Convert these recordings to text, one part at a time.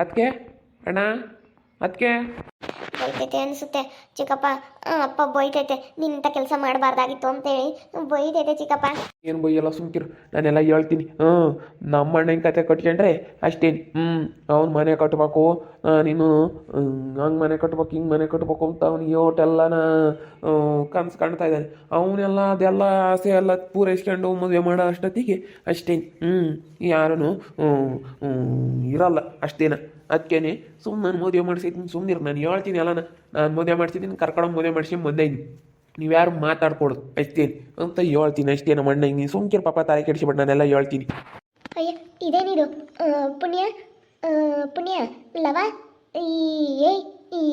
ಅದಕ್ಕೆ ಅಣ್ಣ ಅದಕ್ಕೆ ಬೈತೈತೆ ಅನಿಸುತ್ತೆ. ಚಿಕ್ಕಪ್ಪ ಅಪ್ಪ ಬೈತೈತೆ. ನಿಂತ ಕೆಲಸ ಮಾಡಬಾರ್ದಾಗಿತ್ತು ಅಂತೇಳಿ ಬೈತೈತೆ ಚಿಕ್ಕಪ್ಪ. ಏನು ಬೈಯಲ್ಲ, ಸುಮ್ಕಿರು. ನಾನೆಲ್ಲ ಹೇಳ್ತೀನಿ. ಹ್ಞೂ ನಮ್ಮ ಅಣ್ಣನ ಕತೆ ಕಟ್ಕೊಂಡ್ರೆ ಅಷ್ಟೇನು. ಹ್ಞೂ ಅವ್ನು ಮನೆ ಕಟ್ಟಬೇಕು ನೀನು ಹಂಗೆ ಮನೆ ಕಟ್ಬೇಕು, ಹಿಂಗೆ ಮನೆ ಕಟ್ಬೇಕು ಅಂತ ಅವ್ನಿಗೆ ಯೋಟೆಲ್ಲನ ಕನ್ಸ್ ಕಾಣ್ತಾ ಇದ್ದಾನೆ ಅವನೆಲ್ಲ ಅದೆಲ್ಲ ಆಸೆ ಎಲ್ಲ ಪೂರೈಸ್ಕೊಂಡು ಮದುವೆ ಮಾಡೋ ಅಷ್ಟೊತ್ತಿಗೆ ಅಷ್ಟೇನು. ಹ್ಞೂ ಯಾರೂ ಇರಲ್ಲ ಅಷ್ಟೇನ. ಅದಕ್ಕೇನೆ ಸುಮ್ಮನೆ ನಾನು ಮದುವೆ ಮಾಡಿಸಿದ್ದೀನಿ ಸುಮ್ಮನಿರು ನಾನು ಹೇಳ್ತೀನಿ ಅಲ್ಲ ನಾನು ಮದುವೆ ಮಾಡ್ಸಿದ್ದೀನಿ ಕರ್ಕೊಂಡು ಮದುವೆ ಮಾಡಿಸಿ ಮುಂದೆ ಇದ್ದೀನಿ ನೀವು ಯಾರು ಮಾತಾಡ್ಕೊಡೋದು ಅಷ್ಟೇನು. ಅಂತ ಹೇಳ್ತೀನಿ ಅಷ್ಟೇ ನಮ್ಮ ಅಣ್ಣ ನೀನು ಸುಮ್ಕಿರ್ ಪಾಪ ತಾಯಿ ಕೆಡಿಸಿಬಿಟ್ಟು ನಾನೆಲ್ಲ ಹೇಳ್ತೀನಿ. ಅಯ್ಯ ಇದೇನಿದು ಪುಣ್ಯ? ಪುಣ್ಯ ಲವ? ಈ ಏಯ್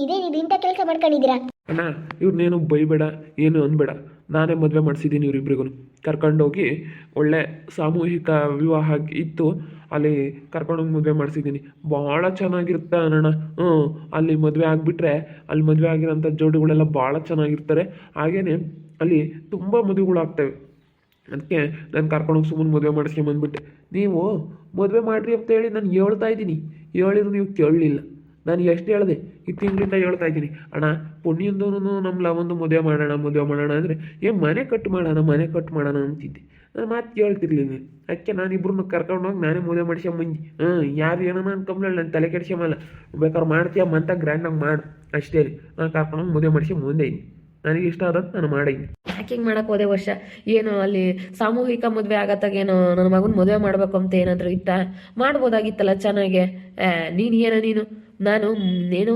ಇದೇನಿದು ಇಂಥ ಕೆಲಸ ಮಾಡ್ಕೊಂಡಿದ್ದೀರಾ? ಅಣ್ಣ ಇವ್ರನ್ನೇನು ಬೈಬೇಡ ಏನು ಅನ್ಬೇಡ. ನಾನೇ ಮದುವೆ ಮಾಡಿಸಿದ್ದೀನಿ ಇವ್ರಿಬ್ರಿಗೂ ಕರ್ಕೊಂಡೋಗಿ ಒಳ್ಳೆ ಸಾಮೂಹಿಕ ವಿವಾಹ ಇತ್ತು. ಅಲ್ಲಿ ಕರ್ಕೊಂಡೋಗಿ ಮದುವೆ ಮಾಡಿಸಿದ್ದೀನಿ. ಭಾಳ ಚೆನ್ನಾಗಿರುತ್ತೆ ಅಣ್ಣ ಹ್ಞೂ ಅಲ್ಲಿ ಮದುವೆ ಆಗಿಬಿಟ್ರೆ, ಅಲ್ಲಿ ಮದುವೆ ಆಗಿರೋಂಥ ಜೋಡಿಗಳೆಲ್ಲ ಭಾಳ ಚೆನ್ನಾಗಿರ್ತಾರೆ. ಹಾಗೇನೆ ಅಲ್ಲಿ ತುಂಬ ಮದುವೆಗಳಾಗ್ತವೆ. ಅದಕ್ಕೆ ನಾನು ಕರ್ಕೊಂಡೋಗಿ ಸುಮ್ಮನೆ ಮದುವೆ ಮಾಡಿಸ್ಕೊಂಬಂದ್ಬಿಟ್ಟೆ. ನೀವು ಮದುವೆ ಮಾಡಿರಿ ಅಂತೇಳಿ ನಾನು ಹೇಳ್ತಾ ಇದ್ದೀನಿ. ಹೇಳಿದ್ರು ನೀವು ಕೇಳಲಿಲ್ಲ. ನಾನು ಎಷ್ಟು ಹೇಳಿದೆ ಈ ತಿಂಗಳಿಂದ ಹೇಳ್ತಾ ಇದ್ದೀನಿ, ಅಣ್ಣ ಪುಣ್ಯಂದೂ ನಮ್ಮ ಲವಂದು ಮದುವೆ ಮಾಡೋಣ ಮದುವೆ ಮಾಡೋಣ ಅಂದರೆ, ಏ, ಮನೆ ಕಟ್ ಮಾಡೋಣ, ಮನೆ ಕಟ್ ಮಾಡೋಣ ಅಂತಿದ್ದೆ. ನಾನು ಮಾತು ಕೇಳ್ತಿರ್ಲಿಲ್ಲ ಅದಕ್ಕೆ ನಾನು ಇಬ್ಬರನ್ನ ಕರ್ಕೊಂಡೋಗಿ ನಾನೇ ಮದುವೆ ಮಾಡಿಸ್ಕೊಂಬಂದು ಹಾಂ ಯಾರು ಏನೋ ಅನ್ಕೊಂಬ್ಲ ನಾನು ತಲೆ ಕೆಡ್ಸ್ಕೊಂಬಲ್ಲ ಬೇಕಾದ್ರೆ ಮಾಡ್ತೀಯಮ್ಮ ಅಂತ ಗ್ರ್ಯಾಂಡಾಗಿ ಮಾಡು. ಅಷ್ಟೇ ರೀ. ನಾನು ಕರ್ಕೊಂಡೋಗಿ ಮದುವೆ ಮಾಡಿಸಿ ಮುಂದೆ ಇದ್ದೀನಿ ನನಗೆ ಇಷ್ಟ ಆದದ್ದು ನಾನು ಮಾಡಿದ್ದೀನಿ ಪ್ಯಾಕಿಂಗ್ ಮಾಡಕ್ಕೆ ಹೋದೆ ವರ್ಷ? ಏನು ಅಲ್ಲಿ ಸಾಮೂಹಿಕ ಮದುವೆ ಆಗತ್ತಾಗೇನೋ ನನ್ನ ಮಗನ ಮದುವೆ ಮಾಡಬೇಕು ಅಂತ ಏನಾದರೂ ಇತ್ತ? ಮಾಡ್ಬೋದಾಗಿತ್ತಲ್ಲ ಚೆನ್ನಾಗೆ. ನೀನು ಏನೋ ನೀನು? ನಾನು ಏನು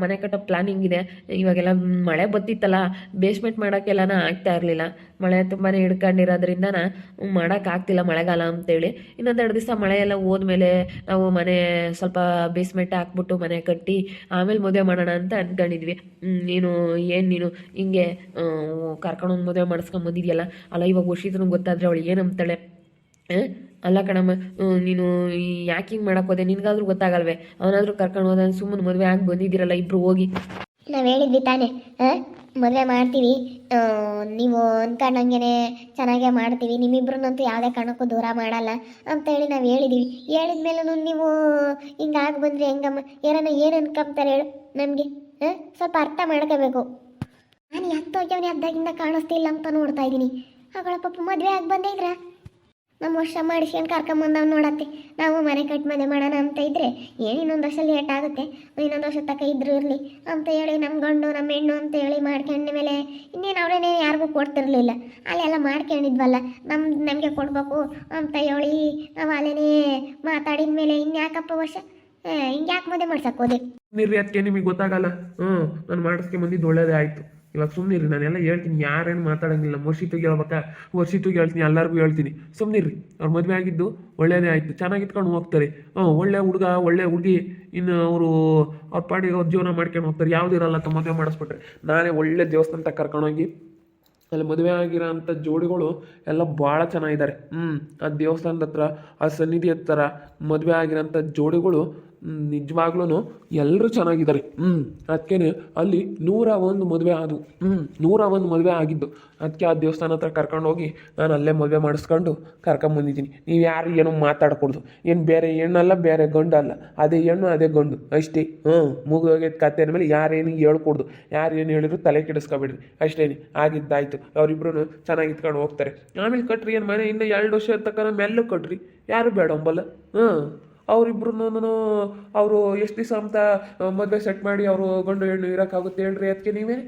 ಮನೆ ಕಟ್ಟೋ ಪ್ಲಾನಿಂಗ್ ಇದೆ. ಇವಾಗೆಲ್ಲ ಮಳೆ ಬತ್ತಿತ್ತಲ್ಲ ಬೇಸ್ಮೆಂಟ್ ಮಾಡೋಕ್ಕೆಲ್ಲ ಆಗ್ತಾ ಇರಲಿಲ್ಲ. ಮಳೆ ತುಂಬಾ ಹಿಡ್ಕೊಂಡಿರೋದ್ರಿಂದ ಮಾಡೋಕ್ಕಾಗ್ತಿಲ್ಲ ಮಳೆಗಾಲ ಅಂತೇಳಿ. ಇನ್ನೊಂದೆರಡು ದಿವಸ ಮಳೆ ಎಲ್ಲ ಹೋದ್ಮೇಲೆ ನಾವು ಮನೆ ಸ್ವಲ್ಪ ಬೇಸ್ಮೆಂಟ್ ಹಾಕ್ಬಿಟ್ಟು ಮನೆ ಕಟ್ಟಿ ಆಮೇಲೆ ಮದುವೆ ಮಾಡೋಣ ಅಂತ ಅಂದ್ಕೊಂಡಿದ್ವಿ ನೀನು, ಏನು ನೀನು? ಹಿಂಗೆ ಕರ್ಕೊಂಡು ಮದುವೆ ಮಾಡಿಸ್ಕೊಂಡ್ ಬಂದಿದೆಯಲ್ಲ? ಅಲ್ಲ, ಇವಾಗ ವರ್ಷಿದ್ರು ಗೊತ್ತಾದ್ರೆ ಅವಳು ಏನು ಆ? ಅಲ್ಲ ಕಣಮ್ಮ ನೀನು ಯಾಕೆ ಹಿಂಗೆ ಮಾಡಕ್ಕೆ ಹೋದೆ? ನಿನ್ಗಾದ್ರೂ ಗೊತ್ತಾಗಲ್ವೇ? ಅವನಾದ್ರೂ ಕರ್ಕೊಂಡು ಹೋದ ಸುಮ್ಮನೆ ಮದುವೆ ಆಗಿ ಬಂದಿದ್ದೀರಲ್ಲ, ಇಬ್ರು ಹೋಗಿ. ನಾವು ಹೇಳಿದ್ವಿ ತಾನೇ ಮದುವೆ ಮಾಡ್ತೀವಿ. ನೀವು ಅನ್ಕೊಂಡಂಗೆ ಚೆನ್ನಾಗೇ ಮಾಡ್ತೀವಿ. ನಿಮ್ಮಿಬ್ರನ್ನಂತೂ ಯಾವುದೇ ಕಾರಣಕ್ಕೂ ದೂರ ಮಾಡಲ್ಲ ಅಂತೇಳಿ ನಾವು ಹೇಳಿದ್ದೀವಿ ಹೇಳಿದ ಮೇಲೂ ನೀವು ಹಿಂಗಾಗಿ ಬಂದರೆ ಹೆಂಗಮ್ಮ? ಯಾರನ್ನ ಏನು ಅನ್ಕೊಂತಾರೆ ಹೇಳು ನಮಗೆ, ಹಾಂ? ಸ್ವಲ್ಪ ಅರ್ಥ ಮಾಡ್ಕೋಬೇಕು. ನಾನು ಎತ್ತೋಗ್ಯವನೇ ಅದ್ದಾಗಿಂದ ಕಾಣಿಸ್ತಿಲ್ಲ ಅಂತ ನೋಡ್ತಾ ಇದ್ದೀನಿ. ಪಾಪ ಮದುವೆ ಆಗಿ ಬಂದಿದ್ರ ನಮ್ಮ ವರ್ಷ ಮಾಡಿಸ್ಕೊಂಡು ಕರ್ಕೊಂಬಂದವ್ ನೋಡತ್ತೆ. ನಾವು ಮನೆ ಕಟ್ಟಿ ಮನೆ ಮಾಡೋಣ ಅಂತ ಇದ್ರೆ ಏನು ಇನ್ನೊಂದು ವರ್ಷ ಲೇಟ್ ಆಗುತ್ತೆ. ಇನ್ನೊಂದು ವರ್ಷ ತಕ ಇದ್ರು ಇರಲಿ ಅಂತ ಹೇಳಿ ನಮ್ಮ ಗಂಡು ನಮ್ಮ ಹೆಣ್ಣು ಅಂತ ಹೇಳಿ ಮಾಡ್ಕೊಂಡ ಮೇಲೆ ಇನ್ನೇನು ಅವರೇನೇ ಯಾರಿಗೂ ಕೊಡ್ತಿರ್ಲಿಲ್ಲ. ಅಲ್ಲೆಲ್ಲ ಮಾಡ್ಕೊಂಡಿದ್ವಲ್ಲ ನಮ್ಮ ನಮಗೆ ಕೊಡಬೇಕು ಅಂತ ಹೇಳಿ ನಾವು ಅಲ್ಲೇನೇ ಮಾತಾಡಿದ ಮೇಲೆ ಇನ್ಯಾಕಪ್ಪ ವರ್ಷ? ಹಿಂಗ್ಯಾಕೆ ಮದುವೆ ಮಾಡ್ಸಕ್ಕೆ ಹೋದೆ? ನಿಮಗೆ ಗೊತ್ತಾಗಲ್ಲ. ಹ್ಞೂ ನಾನು ಮಾಡಿಸ್ಕೆ ಬಂದಿದ್ದು ಒಳ್ಳೇದೇ ಆಯಿತು. ಇವಾಗ ಸುಮ್ಮನಿರಿ ನಾನೆಲ್ಲ ಹೇಳ್ತೀನಿ, ಯಾರೇನು ಮಾತಾಡಂಗಿಲ್ಲ. ವರ್ಷಿತಿಗೆ ಹೇಳ್ಬೇಕಾ ವರ್ಷಿತಿಗೆ ಹೇಳ್ತೀನಿ ಎಲ್ಲರಿಗೂ ಹೇಳ್ತೀನಿ. ಸುಮ್ಮನಿರಿ ಅವ್ರು ಮದುವೆ ಆಗಿದ್ದು ಒಳ್ಳೇದೇ ಆಯಿತು. ಚೆನ್ನಾಗಿತ್ಕೊಂಡು ಹೋಗ್ತಾರೆ. ಹ್ಞೂ, ಒಳ್ಳೆ ಹುಡುಗ, ಒಳ್ಳೆ ಹುಡುಗಿ, ಇನ್ನು ಅವರು ಅವ್ರ ಪಾಡಿಗೆ ಅವ್ರ ಜೀವನ ಮಾಡ್ಕೊಂಡು ಹೋಗ್ತಾರೆ. ಯಾವುದಿರಲ್ಲ ತಮ್ಮ ಮದುವೆ ಮಾಡಿಸ್ಬಿಟ್ರೆ. ನಾನೇ ಒಳ್ಳೆ ದೇವಸ್ಥಾನ ಕರ್ಕೊಂಡು ಕರ್ಕೊಂಡೋಗಿ, ಅಲ್ಲಿ ಮದುವೆ ಆಗಿರೋ ಅಂಥ ಜೋಡಿಗಳು ಎಲ್ಲ ಭಾಳ ಚೆನ್ನಾಗಿದ್ದಾರೆ ಹ್ಞೂ, ಆ ದೇವಸ್ಥಾನದ ಹತ್ರ, ಆ ಸನ್ನಿಧಿ ಹತ್ರ ಮದುವೆ ಆಗಿರೋಂಥ ಜೋಡಿಗಳು ನಿಜವಾಗ್ಲೂ ಎಲ್ಲರೂ ಚೆನ್ನಾಗಿದ್ದಾರೆ. ಹ್ಞೂ ಅದಕ್ಕೆ ಅಲ್ಲಿ ನೂರ ಒಂದು ಮದುವೆ ಆದವು. ಹ್ಞೂ ನೂರ ಒಂದು ಮದುವೆ ಆಗಿದ್ದು. ಅದಕ್ಕೆ ಆ ದೇವಸ್ಥಾನ ಹತ್ರ ಕರ್ಕೊಂಡೋಗಿ ನಾನು ಅಲ್ಲೇ ಮದುವೆ ಮಾಡಿಸ್ಕೊಂಡು ಕರ್ಕೊಂಬಂದಿದ್ದೀನಿ ನೀವು ಯಾರು ಏನು ಮಾತಾಡ್ಕೊಡ್ದು. ಏನು ಬೇರೆ ಹೆಣ್ಣಲ್ಲ, ಬೇರೆ ಗಂಡು ಅಲ್ಲ ಅದೇ ಹೆಣ್ಣು, ಅದೇ ಗಂಡು. ಅಷ್ಟೇ. ಹ್ಞೂ ಮುಗಿದೋಗಿದ್ದ ಕತೆ ಅಂದಮೇಲೆ ಯಾರೇನು ಹೇಳ್ಕೊಡ್ದು. ಯಾರು ಏನು ಹೇಳಿದ್ರು ತಲೆ ಕೆಡಿಸ್ಕೊಬೇಡ್ರಿ. ಅಷ್ಟೇನೆ. ಆಗಿದ್ದಾಯ್ತು. ಅವರಿಬ್ಬರು ಚೆನ್ನಾಗಿ ಇತ್ಕೊಂಡು ಹೋಗ್ತಾರೆ. ಆಮೇಲೆ ಕಟ್ರಿ ಏನು ಮನೆ, ಇನ್ನು ಎರಡು ವರ್ಷ ತಕ್ಕ ಮೆಲ್ಲು ಕಟ್ರಿ. ಯಾರು ಬೇಡ ಅಂಬಲ್ಲ. ಹ್ಞೂ ಅವರಿಬ್ರು ಅವರು ಎಷ್ಟು ದಿವಸ ಅಂತ ಮದುವೆ ಸೆಟ್ ಮಾಡಿ ಅವರು ಗಂಡು ಹೆಣ್ಣು ಇರೋಕ್ಕಾಗುತ್ತೆ ಹೇಳ್ರಿ ಅದಕ್ಕೆ ನೀವೇ?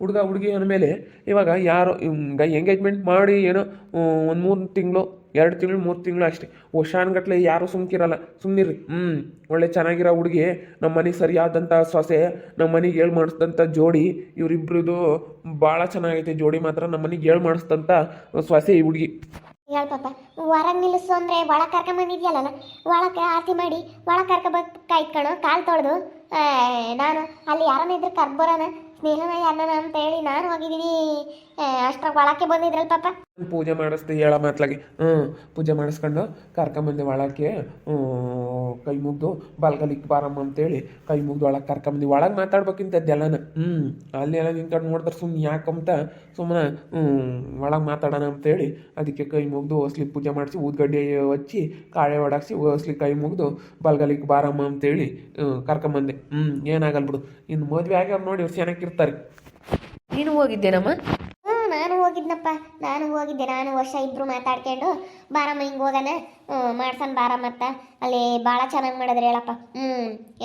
ಹುಡುಗ ಹುಡುಗಿ ಅಂದಮೇಲೆ ಇವಾಗ ಯಾರು ಎಂಗೇಜ್ಮೆಂಟ್ ಮಾಡಿ ಏನೋ ಒಂದು ಮೂರು ತಿಂಗಳು, ಎರಡು ತಿಂಗಳು, ಮೂರು ತಿಂಗಳು ಅಷ್ಟೇ. ವರ್ಷಾನ್ಗಟ್ಲೆ ಯಾರೂ ಸುಮ್ಕಿರಲ್ಲ. ಸುಮ್ಮನಿರಿ ಹ್ಞೂ ಒಳ್ಳೆ ಚೆನ್ನಾಗಿರೋ ಹುಡುಗಿ ನಮ್ಮ ಮನೆಗೆ ಸರಿಯಾದಂಥ ಸೊಸೆ ನಮ್ಮ ಮನೆಗೆ ಹೇಳ್ ಮಾಡಿಸಿದಂಥ ಜೋಡಿ ಇವರಿಬ್ರದ್ದು ಭಾಳ ಚೆನ್ನಾಗೈತೆ ಜೋಡಿ ಮಾತ್ರ ನಮ್ಮ ಮನೆಗೆ ಹೇಳ್ ಮಾಡಿಸಿದಂಥ ಸೊಸೆ ಈ ಹುಡುಗಿ. ಹೊರಗೆ ನಿಲ್ಲಿಸು ಅಂದರೆ ಒಳಗೆ ಕರ್ಕೊಂಬಂದಿದ್ಯಲ್ಲ ಒಳಗೆ ಆರತಿ ಮಾಡಿ, ಒಳಗೆ ಕರ್ಕೊಬೇಕಾಯ್ತು ಕಾಲು ತೊಳೆದು. ನಾನು ಅಲ್ಲಿ ಯಾರನ್ನ ಇದ್ರೆ ಕರ್ಬರೋಣ ಸ್ನೇಹನ ಯಾರನ್ನ ಅಂತ ಹೇಳಿ ನಾನು ಹೋಗಿದ್ದೀನಿ. ಅಷ್ಟ್ರಾಗ ಒಳಕ್ಕೆ ಬಂದಿದ್ರಲ್ಲ ಪಾಪ. ಪೂಜೆ ಮಾಡಿಸ್ದೆ ಹೇಳ ಮಾತ್ಲಾಗಿ. ಹ್ಮ್ ಪೂಜೆ ಮಾಡಿಸ್ಕೊಂಡು ಕರ್ಕೊಂಬಂದೆ ಒಳಕ್ಕೆ ಕೈ ಮುಗ್ದು ಬಲ್ಗಲಿಕ್ಕೆ ಬಾರಮ್ಮ ಅಂತೇಳಿ ಕೈ ಮುಗ್ದು ಒಳಗೆ ಕರ್ಕೊಂಬಂದು. ಒಳಗೆ ಮಾತಾಡ್ಬೇಕಿಂತದ್ದೆಲ್ಲನ ಹ್ಮ್ ಅಲ್ಲಿ ಎಲ್ಲ ನಿಂತ್ಕೊಂಡು ನೋಡಿದ್ರೆ ಸುಮ್ಮನೆ ಯಾಕಂತ ಸುಮ್ಮನೆ ಹ್ಮ್ ಒಳಗೆ ಮಾತಾಡೋಣ ಅಂತೇಳಿ ಅದಕ್ಕೆ ಕೈ ಮುಗ್ದು ಹೊಸ್ಲಿ ಪೂಜೆ ಮಾಡಿಸಿ ಊದ್ಗಡ್ಡೆ ಹಚ್ಚಿ ಕಾಳೆ ಒಡಗಿಸಿ ಹೊಸ್ಲಿ ಕೈ ಮುಗ್ದು ಬಲ್ಗಲಿಕ್ ಬಾರಮ್ಮ ಅಂತೇಳಿ ಹೇಳಿ ಕರ್ಕೊಂಬಂದೆ. ಹ್ಮ್ ಏನಾಗಲ್ ಬಿಡು. ಇನ್ನು ಮದುವೆ ಆಗ್ಯಾವ ನೋಡಿ ಇವ್ರು ಚೆನ್ನಾಗಿರ್ತಾರೆ ನೀನು ಹೋಗಿದ್ದೇನಮ್ಮ? ಹೋಗಿದ್ನಪ್ಪ. ನಾನು ಹೋಗಿದ್ದೆ. ನಾನು ವರ್ಷ ಇಬ್ರು ಮಾತಾಡ್ಕೊಂಡು. ಬಾರಮ್ಮ ಹಿಂಗೆ ಹೋಗೋಣ. ಮಾಡ್ಸೋಣ ಬಾರ ಮತ್ತೆ. ಅಲ್ಲಿ ಭಾಳ ಚೆನ್ನಾಗಿ ಮಾಡಿದ್ರು ಹೇಳಪ್ಪ. ಹ್ಞೂ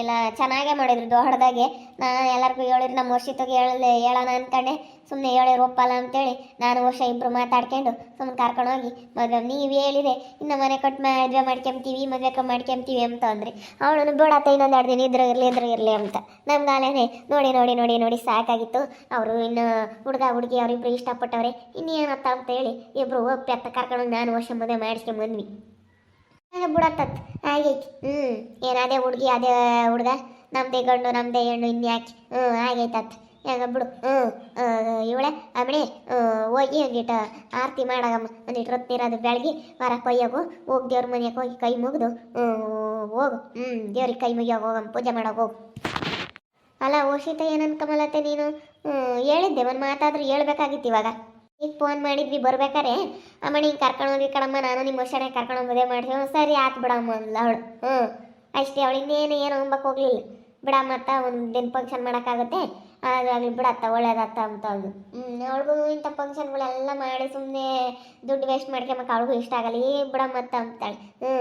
ಎಲ್ಲ ಚೆನ್ನಾಗೇ ಮಾಡಿದ್ರು ದೊಡ್ಡದಾಗೆ. ನಾನು ಎಲ್ಲರಿಗೂ ಹೇಳಿದ್ರು, ನಮ್ಮ ವರ್ಷಿತಗೆ ಹೇಳಿ ಹೇಳೋಣ ಅಂದ್ಕೊಂಡೆ ಸುಮ್ಮನೆ ಹೇಳಿರು ಒಪ್ಪಲ್ಲ ಅಂತೇಳಿ ನಾನು ವರ್ಷ ಇಬ್ರು ಮಾತಾಡ್ಕೊಂಡು ಸುಮ್ಮನೆ ಕರ್ಕೊಂಡೋಗಿ ಮದುವೆ, ನೀವು ಹೇಳಿದೆ, ಇನ್ನು ಮನೆ ಕೊಟ್ಟು ಮದುವೆ ಮಾಡ್ಕೊಂತೀವಿ ಮದುವೆ ಮಾಡ್ಕೊಂತೀವಿ ಅಂತ ಅಂದ್ರಿ. ಅವಳನ್ನು ಬಿಡತ್ತ ಇನ್ನೊಂದು ಎರಡು ದಿನ ಇದ್ರೆ ಇರಲಿ ಇದ್ರೆ ಇರಲಿ ಅಂತ. ನಮ್ಗೆ ಆಲೇನೆ ನೋಡಿ ನೋಡಿ ನೋಡಿ ನೋಡಿ, ಸಾಕಾಗಿತ್ತು. ಅವರು ಇನ್ನು ಹುಡುಗ, ಹುಡುಗಿ, ಅವರಿಬ್ರು ಇಷ್ಟಪಟ್ಟವ್ರೆ, ಇನ್ನೇನತ್ತ ಅಂತ ಹೇಳಿ ಇಬ್ರು ಒಪ್ಪಿ ಅತ್ತ ಕರ್ಕೊಂಡೋಗಿ ನಾನು ವರ್ಷ ಮದುವೆ ಮಾಡಿಸ್ಕೊಂಬಂದ್ವಿ ಬಿಡತ್ತತ್? ಆಗೈತಿ. ಹ್ಞೂ ಏನಾದೇ ಹುಡುಗಿ, ಅದೇ ಹುಡುಗ? ನಮ್ಮದೇ ಗಂಡು ನಮ್ಮದೇ ಹೆಣ್ಣು, ಇನ್ಯಾಕೆ? ಹ್ಞೂ ಆಗೈತತ್. ಹೆಂಗ ಬಿಡು. ಹ್ಞೂ ಇವಳೆ ಆಮೇಲೆ ಹೋಗಿ ಒಂದಿಟ ಆರತಿ ಮಾಡಾಗಮ್ಮ. ಒಂದಿಟ್ಟು ರೊತ್ತ ಇರೋದು ಬೆಳಗ್ಗೆ ವಾರ ಕೊಯ್ಯೋಗು ಹೋಗಿ ದೇವ್ರ ಮನೆಗೆ ಹೋಗಿ ಕೈ ಮುಗಿದು ಹೋಗು. ಹ್ಞೂ ದೇವ್ರಿಗೆ ಕೈ ಮುಗಿಯೋಗ ಹೋಗಮ್ಮ. ಪೂಜೆ ಮಾಡೋಕೆ ಹೋಗು. ಅಲ್ಲ ಓಶಿತ ಏನು ನೀನು? ಹ್ಞೂ ಹೇಳಿದ್ದೆ, ಒಂದು ಮಾತಾದ್ರೂ ಹೇಳ್ಬೇಕಾಗಿತ್ತು ಇವಾಗ. ಈಗ ಫೋನ್ ಮಾಡಿದ್ವಿ, ಬರ್ಬೇಕಾರೆ? ಅಮ್ಮಣ್ಣ ಹಿಂಗೆ ಕರ್ಕೊಂಡು ಹೋಗಿ ಕಣಮ್ಮ, ನಾನು ನಿಮ್ಮ ವರ್ಷನೇ ಕರ್ಕೊಂಡು ಮದುವೆ ಮಾಡ್ತೀವಿ. ಸರಿ ಆತು ಬಿಡಮ್ಮ ಅಂದ್ಲ ಅವಳು. ಹ್ಞೂ ಅಷ್ಟೇ, ಅವಳು ಇನ್ನೇನು, ಏನು ಅಂಬಕ್ಕೆ ಹೋಗ್ಲಿಲ್ಲ. ಬಿಡಮ್ಮ ಅತ್ತ, ಒಂದು ದಿನ ಫಂಕ್ಷನ್ ಮಾಡೋಕ್ಕಾಗುತ್ತೆ. ಅದಾಗಲಿ ಬಿಡತ್ತ ಒಳ್ಳೇದತ್ತ ಅಂತ ಅಂದು ಹ್ಞೂ ಅವಳಿಗೂ ಇಂಥ ಫಂಕ್ಷನ್ಗಳೆಲ್ಲ ಮಾಡಿ ಸುಮ್ಮನೆ ದುಡ್ಡು ವೇಸ್ಟ್ ಮಾಡ್ಕೊಂಬಕ್ಕೆ ಅವಳಿಗೂ ಇಷ್ಟ ಆಗಲ್ಲ. ಏ ಬಿಡಮ್ಮತ್ತ ಅಂತಾಳೆ. ಹ್ಞೂ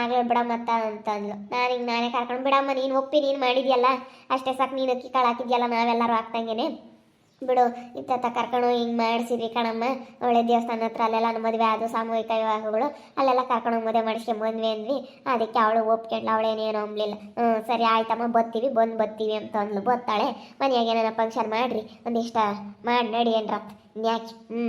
ಆಗಲೇ ಬಿಡಮ್ಮತ್ತ ಅಂತ ಅಂದ್ಲು. ನಾನು ಹಿಂಗೆ ನಾನೇ ಕರ್ಕೊಂಡು ಬಿಡಮ್ಮ, ನೀನು ಒಪ್ಪಿ, ನೀನು ಮಾಡಿದ್ಯಲ್ಲ? ಅಷ್ಟೇ ಸಾಕು, ನೀನು ಅಕ್ಕಿ ಕಾಳು ಹಾಕಿದ್ಯಲ್ಲ, ನಾವೆಲ್ಲರೂ ಹಾಕ್ದಂಗೆನೆ ಬಿಡು ಇತ್ತ ಕರ್ಕೊಂಡು ಹಿಂಗೆ ಮಾಡಿಸಿದ್ವಿ ಕಣಮ್ಮ. ಒಳ್ಳೆ ದೇವಸ್ಥಾನ ಹತ್ರ ಅಲ್ಲೆಲ್ಲ ಮದುವೆ ಅದು ಸಾಮೂಹಿಕ ವಿವಾಹಗಳು, ಅಲ್ಲೆಲ್ಲ ಕರ್ಕೊಂಡು ಮದುವೆ ಮಾಡಿಸ್ಕೊಂಬಂದ್ವಿ ಅಂದ್ವಿ. ಅದಕ್ಕೆ ಅವಳು ಒಪ್ಕೊಂಡ್ಲ ಅವಳೇನೇನು ಅಂಬ್ಲಿಲ್ಲ. ಹ್ಞೂ ಸರಿ ಆಯ್ತಮ್ಮ, ಬತ್ತೀವಿ, ಬಂದು ಬತ್ತೀವಿ ಅಂತ ಅಂದ್ಲು. ಬತ್ತಾಳೆ. ಮನೆಯಾಗ ಏನಾರ ಫಂಕ್ಷನ್ ಮಾಡಿರಿ, ಒಂದಿಷ್ಟ ಮಾಡಿ, ನಡಿ ಏನ್ರಪ್ಪ ಯಾಕೆ ಹ್ಞೂ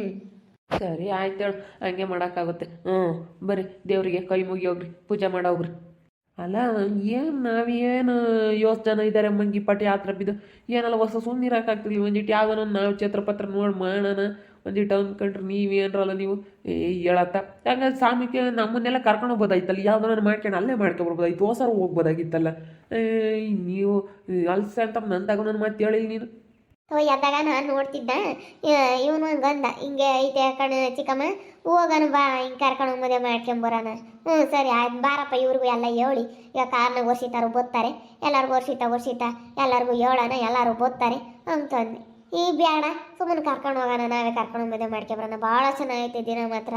ಸರಿ ಆಯ್ತು ಹೇಳು, ಹಂಗೆ ಮಾಡೋಕ್ಕಾಗುತ್ತೆ. ಹ್ಞೂ ಬರ್ರಿ, ದೇವರಿಗೆ ಕೈ ಮುಗಿ ಹೋಗ್ರಿ, ಪೂಜೆ ಮಾಡೋಗ್ರಿ. ಅಲ್ಲ, ಏನು ನಾವೇನು ಯೋಚನೆ ಜನ ಇದ್ದಾರೆ ಮಂಗಿ ಪಟ್ಟಿ ಆ ಥರ ಬಿದ್ದು ಏನಲ್ಲ ಹೊಸ ಸುಮ್ಮನೆ ಇರೋಕ್ಕಾಗ್ತಿಲ್ಲ ಒಂದಿಟ್ಟು ಯಾವ್ದಾನ ನಾವು ಛತ್ರಪತ್ರ ನೋಡಿ ಮಾಡೋಣ. ಒಂದಿಟ್ಟು ಅಂದ್ಕೊಂಡ್ರೆ ನೀವೇನರಲ್ಲ ನೀವು ಏ, ಹೇಳತ್ತ. ಯಾಕಂದ್ರೆ ಸಾಮಿಕೆ ನಮ್ಮನ್ನೆಲ್ಲ ಕರ್ಕೊಂಡು ಹೋಗ್ಬೋದಾಯ್ತಲ್ಲ. ಯಾವ್ದನ್ನ ಮಾಡ್ಕೊಂಡು ಅಲ್ಲೇ ಮಾಡ್ಕೊಬರ್ಬೋದಾಯ್ತು ಹೊಸ ಹೋಗ್ಬೋದಾಗಿತ್ತಲ್ಲ. ನೀವು, ಅಲ್ಸ ಅಂತ ನನ್ನ ಮಾತು ಹೇಳಿ ನೀನು. ಎದ್ದಾಗ ನಾನು ನೋಡ್ತಿದ್ದ. ಇವನು ಗಂಧ ಹಿಂಗೆ ಐತೆ ಕಣ ಚಿಕ್ಕಮ್ಮ, ಹೋಗನು ಬಾ, ಹಿಂಗೆ ಕರ್ಕೊಂಡು ಮದುವೆ ಮಾಡ್ಕೊಂಬರೋಣ ಹ್ಞೂ, ಸರಿ ಆಯ್ತು, ಬಾರಪ್ಪ ಇವ್ರಿಗೂ ಎಲ್ಲ ಹೇಳಿ. ಈಗ ಕಾರ್ನ ಒರ್ಸಿತಾರು ಬೋದ್ತಾರೆ ಎಲ್ಲರಿಗೂ ಒರ್ಸಿತ ಒರ್ಸಿತ ಎಲ್ಲರಿಗೂ ಹೇಳೋಣ, ಎಲ್ಲರೂ ಬೋದ್ತಾರೆ ಅಂತಂದು ಈ ಬೇಡ ಸುಮ್ಮನೆ ಕರ್ಕೊಂಡು ಹೋಗೋಣ, ನಾವೇ ಕರ್ಕೊಂಡು ಮದುವೆ ಮಾಡ್ಕೊಂಬರೋಣ ಭಾಳ ಚೆನ್ನಾಗೈತೆ ದಿನ ಮಾತ್ರ.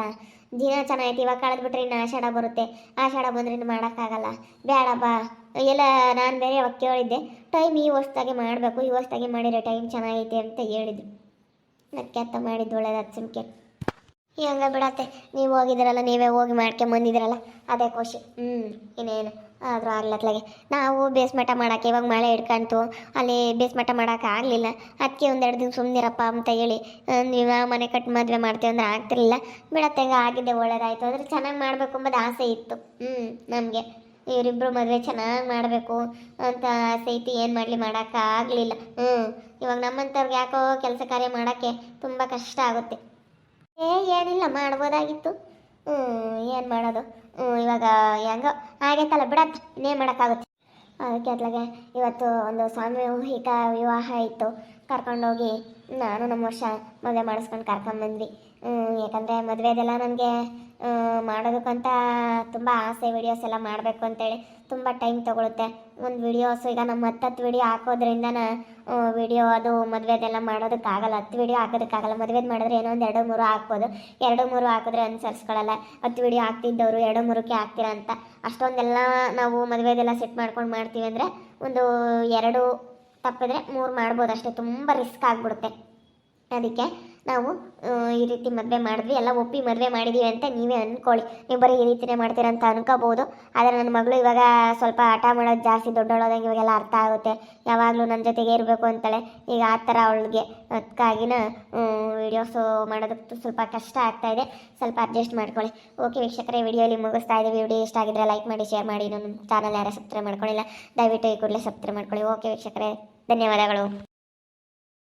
ದಿನ ಚೆನ್ನಾಗೈತೆ, ಇವಾಗ ಕಳೆದ್ಬಿಟ್ರೆ ಇನ್ನು ಆಷಾಢ ಬರುತ್ತೆ. ಆಷಾಢ ಬಂದ್ರೆ ಇನ್ನು ಮಾಡೋಕ್ಕಾಗಲ್ಲ. ಬೇಡ ಬಾ ಎಲ್ಲ ನಾನು ಬೇರೆ ಅವಾಗ ಕೇಳಿದ್ದೆ, ಟೈಮ್ ಈ ಹೊಸ್ದಾಗೆ ಮಾಡಬೇಕು, ಈ ಹೊಸ್ದಾಗೆ ಮಾಡಿರೋ ಟೈಮ್ ಚೆನ್ನಾಗೈತೆ ಅಂತ ಹೇಳಿದ್ರು. ಅದಕ್ಕೆ ಅಂತ ಮಾಡಿದ್ದು ಒಳ್ಳೇದು ಸುಮ್ಕೆ. ಹಂಗ ಬಿಡತ್ತೆ. ನೀವು ಹೋಗಿದ್ರಲ್ಲ, ನೀವೇ ಹೋಗಿ ಮಾಡ್ಕೊಂಬಂದಿದ್ರಲ್ಲ ಅದೇ ಖುಷಿ. ಹ್ಞೂ ಇನ್ನೇನು, ಆದರೂ ಆಗ್ಲತ್ಲಾಗೆ ನಾವು ಬೇಸ್ಮಠ ಮಾಡೋಕ್ಕೆ ಇವಾಗ ಮಳೆ ಹಿಡ್ಕಂತು, ಅಲ್ಲಿ ಮಾಡೋಕೆ ಆಗಲಿಲ್ಲ. ಅದಕ್ಕೆ ಒಂದೆರಡು ದಿನ ಸುಮ್ಮನಿರಪ್ಪ ಅಂತ ಹೇಳಿ ನೀವು ಮನೆ ಕಟ್ಟಿ ಮದುವೆ ಮಾಡ್ತೀವಿ ಅಂದ್ರೆ ಆಗ್ತಿರಲಿಲ್ಲ. ಬಿಡತ್ತೆ, ಹಂಗೆ ಆಗಿದ್ದೆ, ಒಳ್ಳೇದಾಯಿತು. ಅಂದರೆ ಚೆನ್ನಾಗಿ ಮಾಡಬೇಕು ಅಂಬೋದು ಆಸೆ ಇತ್ತು. ಹ್ಞೂ ನಮಗೆ. ಇವರಿಬ್ಬರು ಮದುವೆ ಚೆನ್ನಾಗಿ ಮಾಡಬೇಕು ಅಂತ ಇತ್ತು, ಏನು ಮಾಡಲಿ ಮಾಡೋಕ್ಕೆ ಆಗಲಿಲ್ಲ. ಹ್ಞೂ ಇವಾಗ ನಮ್ಮಂಥವ್ರಿಗೆ ಯಾಕೋ ಕೆಲಸ ಕಾರ್ಯ ಮಾಡೋಕ್ಕೆ ತುಂಬ ಕಷ್ಟ ಆಗುತ್ತೆ. ಏ, ಏನಿಲ್ಲ, ಮಾಡ್ಬೋದಾಗಿತ್ತು. ಹ್ಞೂ ಏನು ಮಾಡೋದು? ಹ್ಞೂ ಇವಾಗ ಹೆಂಗೋ, ಆಗೈತಲ್ಲ ಬಿಡತ್ತೆ ಇನ್ನೇನು ಮಾಡೋಕ್ಕಾಗುತ್ತೆ. ಅದಕ್ಕೆ ಅತ್ಲಾಗೆ ಇವತ್ತು ಒಂದು ಸಾಮೂಹಿಕ ವಿವಾಹ ಇತ್ತು. ಕರ್ಕೊಂಡೋಗಿ ನಾನು ನಮ್ಮ ವರ್ಷ ಮದುವೆ ಮಾಡಿಸ್ಕೊಂಡು ಕರ್ಕೊಂಬಂದ್ವಿ. ಯಾಕಂದರೆ ಮದುವೆದೆಲ್ಲ ನನಗೆ ಮಾಡೋದಕ್ಕಂತ ತುಂಬ ಆಸೆ ವಿಡಿಯೋಸ್ ಎಲ್ಲ ಮಾಡಬೇಕು ಅಂತೇಳಿ ತುಂಬ ಟೈಮ್ ತೊಗೊಳುತ್ತೆ. ಒಂದು ವಿಡಿಯೋಸ್ ಈಗ ನಮ್ಮ ಹತ್ತತ್ತು ವಿಡಿಯೋ ಹಾಕೋದ್ರಿಂದ ವಿಡಿಯೋ ಅದು ಮದುವೆದೆಲ್ಲ ಮಾಡೋದಕ್ಕಾಗಲ್ಲ ಹತ್ತು ವಿಡಿಯೋ ಹಾಕೋದಕ್ಕಾಗಲ್ಲ ಮದುವೆದು ಮಾಡಿದ್ರೆ ಏನೋ ಒಂದು ಎರಡು ಮೂರು ಹಾಕ್ಬೋದು. ಎರಡು ಮೂರು ಹಾಕಿದ್ರೆ ಅನುಸರಿಸ್ಕೊಳ್ಳಲ್ಲ ಹತ್ತು ವಿಡಿಯೋ ಹಾಕ್ತಿದ್ದವರು ಎರಡು ಮೂರಕ್ಕೆ ಹಾಕ್ತೀರ ಅಂತ. ಅಷ್ಟೊಂದೆಲ್ಲ ನಾವು ಮದುವೆದೆಲ್ಲ ಸೆಟ್ ಮಾಡ್ಕೊಂಡು ಮಾಡ್ತೀವಿ ಅಂದರೆ ಒಂದು ಎರಡು ತಪ್ಪಿದ್ರೆ ಮೂರು ಮಾಡ್ಬೋದು ಅಷ್ಟೇ. ತುಂಬ ರಿಸ್ಕ್ ಆಗಿಬಿಡುತ್ತೆ. ಅದಕ್ಕೆ ನಾವು ಈ ರೀತಿ ಮದುವೆ ಮಾಡಿದ್ವಿ, ಎಲ್ಲ ಒಪ್ಪಿ ಮದುವೆ ಮಾಡಿದ್ದೀವಿ ಅಂತ ನೀವೇ ಅಂದ್ಕೊಳ್ಳಿ ನೀವು ಬರೀ ಈ ರೀತಿನೇ ಮಾಡ್ತೀರ ಅಂತ ಅನ್ಕೋಬೋದು ಆದರೆ ನನ್ನ ಮಗಳು ಇವಾಗ ಸ್ವಲ್ಪ ಹಠ ಮಾಡೋದು ಜಾಸ್ತಿ ದೊಡ್ಡೋಳೋದಂಗೆ ಇವಾಗೆಲ್ಲ ಅರ್ಥ ಆಗುತ್ತೆ. ಯಾವಾಗಲೂ ನನ್ನ ಜೊತೆಗೆ ಇರಬೇಕು ಅಂತಾಳೆ. ಈಗ ಆ ಥರ ಅವಳಿಗೆ. ಅದಕ್ಕಾಗಿನ ವೀಡಿಯೋಸು ಮಾಡೋದಕ್ಕೆ ಸ್ವಲ್ಪ ಕಷ್ಟ ಆಗ್ತಾ ಇದೆ. ಸ್ವಲ್ಪ ಅಡ್ಜಸ್ಟ್ ಮಾಡ್ಕೊಳ್ಳಿ. ಓಕೆ ವೀಕ್ಷಕರೇ, ವಿಡಿಯೋಲಿ ಮುಗಿಸ್ತಾ ಇದ್ದೀವಿ. ವಿಡಿಯೋ ಇಷ್ಟ ಆಗಿದ್ರೆ ಲೈಕ್ ಮಾಡಿ, ಶೇರ್ ಮಾಡಿ. ನಮ್ಮ ಚಾನಲ್ ಯಾರು ಸಬ್ಸ್ಕ್ರೈಬ್ ಮಾಡ್ಕೊಳ್ಳಿಲ್ಲ ದಯವಿಟ್ಟು ಈ ಕೂಡಲೇ ಸಬ್ಸ್ಕ್ರೈಬ್ ಮಾಡ್ಕೊಳ್ಳಿ. ಓಕೆ ವೀಕ್ಷಕರೇ, ಧನ್ಯವಾದಗಳು.